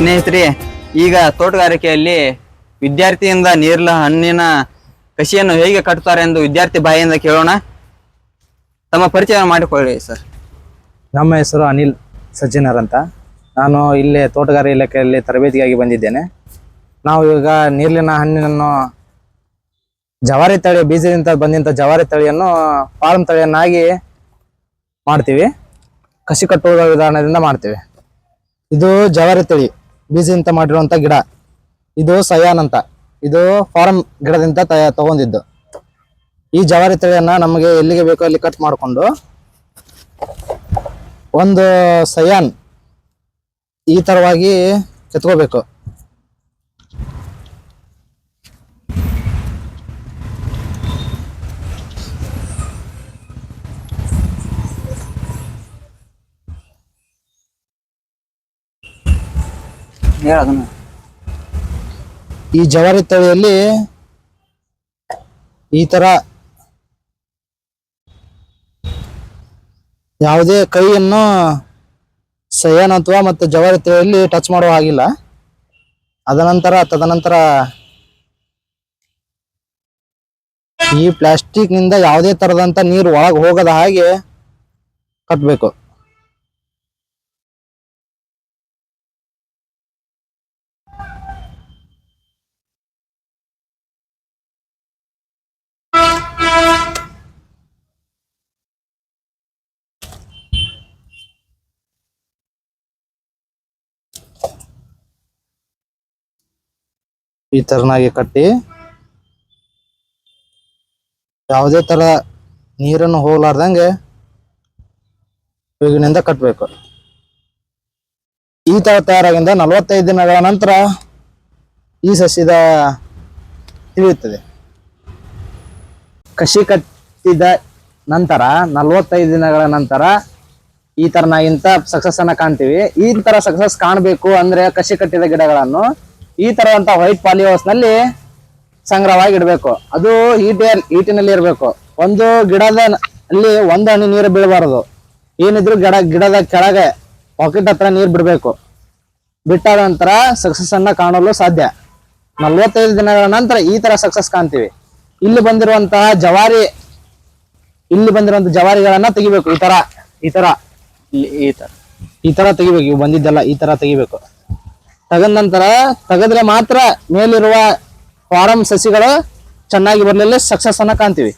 ಸ್ನೇಹಿತರೆ, ಈಗ ತೋಟಗಾರಿಕೆಯಲ್ಲಿ ವಿದ್ಯಾರ್ಥಿಯಿಂದ ನೀರ್ಲ ಹಣ್ಣಿನ ಕಸಿಯನ್ನು ಹೇಗೆ ಕಟ್ಟುತ್ತಾರೆ ಎಂದು ವಿದ್ಯಾರ್ಥಿ ಬಾಯಿಯಿಂದ ಕೇಳೋಣ. ತಮ್ಮ ಪರಿಚಯ ಮಾಡಿಕೊಳ್ಳಿ ಸರ್. ನಮ್ಮ ಹೆಸರು ಅನಿಲ್ ಸಜ್ಜನರ್ ಅಂತ. ನಾನು ಇಲ್ಲೇ ತೋಟಗಾರಿಕೆ ಇಲಾಖೆಯಲ್ಲಿ ತರಬೇತಿಗಾಗಿ ಬಂದಿದ್ದೇನೆ. ನಾವು ಈಗ ನೀರ್ಲಿನ ಹಣ್ಣಿನನ್ನು ಜವಾರಿ ತಳಿ, ಬೀಜದಿಂದ ಬಂದಂಥ ಜವಾರಿ ತಳಿಯನ್ನು ಫಾರ್ಮ್ ತಳಿಯನ್ನಾಗಿ ಮಾಡ್ತೀವಿ. ಕಸಿ ಕಟ್ಟುವ ವಿಧಾನದಿಂದ ಮಾಡ್ತೀವಿ. ಇದು ಜವಾರಿ ತಳಿ. ಬೀಜದಿಂದ ಮಾಡಿರುವಂತ ಗಿಡ. ಇದು ಸಯಾನ್ ಅಂತ. ಇದು ಫಾರಂ ಗಿಡದಿಂದ ತಯ, ತಗೊಂಡಿದ್ದು. ಈ ಜವಾರಿ ತಳಿಯನ್ನ ನಮಗೆ ಎಲ್ಲಿಗೆ ಬೇಕೋ ಅಲ್ಲಿ ಕಟ್ ಮಾಡಿಕೊಂಡು ಒಂದು ಸಯಾನ್ ಈ ತರವಾಗಿ ಕೆತ್ಕೋಬೇಕು. ಈ ಜವಾರಿ ತಳಿಯಲ್ಲಿ ಈ ತರ ಯಾವುದೇ ಕೈಯನ್ನು ಸಯನ್ ಅಥವಾ ಮತ್ತು ಜವಾರಿ ತಳಿಯಲ್ಲಿ ಟಚ್ ಮಾಡುವ ಹಾಗಿಲ್ಲ. ಅದನಂತರ, ತದನಂತರ ಈ ಪ್ಲಾಸ್ಟಿಕ್ನಿಂದ ಯಾವುದೇ ತರದಂತ ನೀರು ಒಳಗೆ ಹೋಗದ ಹಾಗೆ ಕಟ್ಟಬೇಕು ಈ ತರನಾಗಿ ಕಟ್ಟಿ ಯಾವುದೇ ತರ ನೀರನ್ನು ಹೋಗ್ಲಾರ್ದಂಗೆ ಈಗಿನಿಂದ ಕಟ್ಟಬೇಕು ಈ ತರ ತಯಾರಾಗಿಂದ ನಲವತ್ತೈದು ದಿನಗಳ ನಂತರ ಈ ಸಸ್ಯದ ತಿಳಿಯುತ್ತದೆ. ಕಸಿ ಕಟ್ಟಿದ ನಂತರ ನಲವತ್ತೈದು ದಿನಗಳ ನಂತರ ಈ ತರನಾಗಿಂತ ಸಕ್ಸಸ್ ಅನ್ನ ಕಾಣ್ತೀವಿ. ಈ ತರ ಸಕ್ಸಸ್ ಕಾಣಬೇಕು ಅಂದ್ರೆ ಕಸಿ ಕಟ್ಟಿದ ಗಿಡಗಳನ್ನು ಈ ತರದಂತ ವೈಟ್ ಪಾಲಿಹೌಸ್ನಲ್ಲಿ ಸಂಗ್ರಹವಾಗಿ ಇಡಬೇಕು ಅದು ಈಟೆ ಈಟಿನಲ್ಲಿ ಇರಬೇಕು. ಒಂದು ಗಿಡದ ಅಲ್ಲಿ ಒಂದು ಹನಿ ನೀರು ಬೀಳಬಾರದು. ಏನಿದ್ರು ಗಿಡ ಗಿಡದ ಕೆಳಗೆ ಪಾಕೆಟ್ ಹತ್ರ ನೀರು ಬಿಡಬೇಕು. ಬಿಟ್ಟಾದ ನಂತರ ಸಕ್ಸಸ್ ಅನ್ನ ಕಾಣಲು ಸಾಧ್ಯ. ನಲ್ವತ್ತೈದು ದಿನಗಳ ನಂತರ ಈ ತರ ಸಕ್ಸಸ್ ಕಾಣ್ತೀವಿ. ಇಲ್ಲಿ ಬಂದಿರುವಂತಹ ಜವಾರಿ ಇಲ್ಲಿ ಬಂದಿರುವಂತ ಜವಾರಿಗಳನ್ನ ತೆಗಿಬೇಕು. ಈ ತರ ಈ ತರ ಇಲ್ಲಿ ಈ ತರ. ಈ ತರ ತೆಗಿಬೇಕು. ಇವು ಬಂದಿದ್ದೆಲ್ಲ ಈ ತರ ತೆಗಿಬೇಕು. ತೆಗೆದ ನಂತರ ತೆಗೆದ್ರೆ ಮಾತ್ರ ಮೇಲಿರುವ ಫಾರಂ ಸಸಿಗಳು ಚೆನ್ನಾಗಿ ಬರಲಿಲ್ಲ ಸಕ್ಸಸ್ ಅನ್ನ ಕಾಣ್ತೀವಿ.